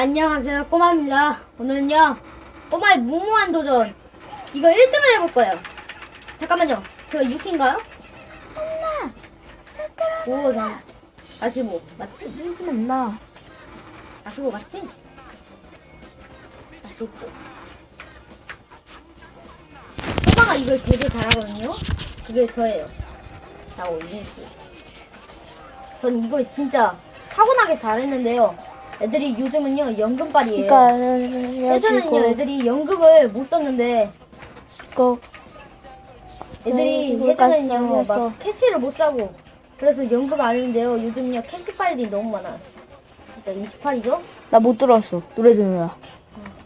안녕하세요. 꼬마입니다. 오늘은요 꼬마의 무모한 도전. 이거 1등을 해볼 거예요. 잠깐만요. 제가 6인가요? 오, 나 45 맞지? 슬프면 나. 45 맞지? 45 꼬마가 이걸 되게 잘하거든요. 그게 저예요. 자 올릴게요. 전 이걸 진짜 타고나게 잘했는데요 애들이 요즘은요 연금빨이에요 그러니까 예전에는요 애들이 연극을 못 썼는데 이거 애들이 음, 예전에는요 그러니까 막 캐시를 못 사고 그래서 연극 안 했는데요 요즘은요 캐시 파일이 너무 많아요 진짜 28이죠? 나 못 들었어 노래 듣느라.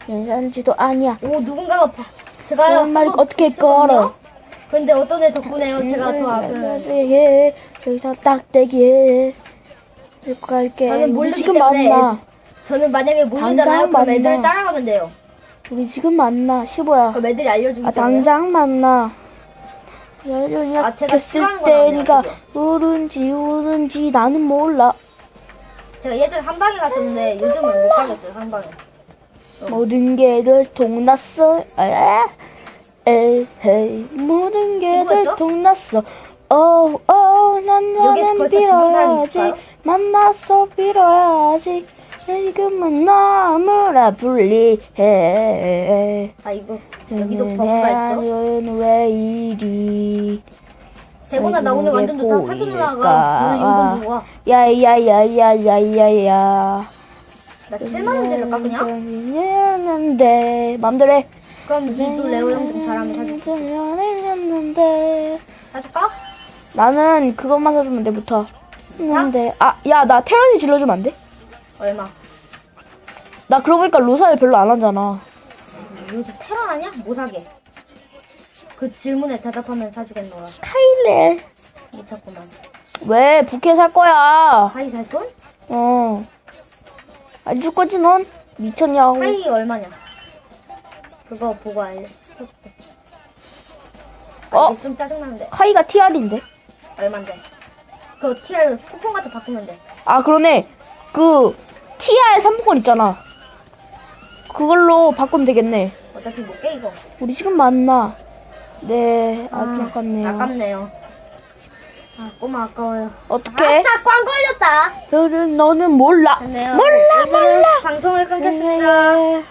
괜찮지도 아니야. 오 누군가가 봐 제가요 말 어떻게. 걸어? 근데 어떤 애 덕분에요 제가 더 앞을 해 저기서. 데리고 갈게. 저는 우리 모르기 지금 때문에 만나. 저는 만약에 모르잖아요 당장 그럼 애들 만나. 따라가면 돼요 우리 지금 만나. 15야. 그럼 애들이 알려주기 아 당장 만나. 아, 제가 연락했을 싫어하는 건 아니에요, 때니까? 울은지 울은지 나는 몰라. 제가 예전에 한방에 갔었는데 요즘은 못 가겠어요 한방에 모든 게 들통났어. 아, 에헤이 모든 게 누구였죠? 들통났어. 어, 어, 난 여기서 나는 벌써 죽은. 있을까요? 만나서 빌어야지. 지금은 너무나 불리해. 아 이거 여기도 버그가 있어 나는 왜 이리 대본아 나 오늘 완전 좋다? 사준 누나가 오늘 용돈 주고 와나 야야야야야야야 7만원짜리 깎으냐? 했는데 맘대로 해 그럼 니도 레오 형좀 잘하면 사줄게 했는데 사줄까? 나는 그것만 사주면 돼부터 했는데 아 야 나 태연이 질러주면 안 돼? 얼마? 나 그러고 보니까 로사를 별로 안 하잖아 요즘 테러 아니야? 못 사게 그 질문에 대답하면 사주겠노라 카일레 못 찾구만 왜 부캐 살 거야 하이 살 돈? 어안 줄 거지 넌 미쳤냐고 하이가 얼마냐? 그거 보고 알려 아, 어? 이게 좀 짜증나는데 카이가 TR인데 얼만데? 그거 TR 쿠폰 같은 거 바꾸면 돼. 아 그러네. 그 TR 상품권 있잖아. 그걸로 바꾸면 되겠네. 어차피 못 깨 이거. 우리 지금 만나? 네 아주 아깝네요. 아깝네요. 아 꼬마 아까워요. 어떻게 아싸 꽝 걸렸다. 너는 너는 몰라. 됐네요. 몰라 오늘은 몰라. 방송을 끊겠습니다. 네.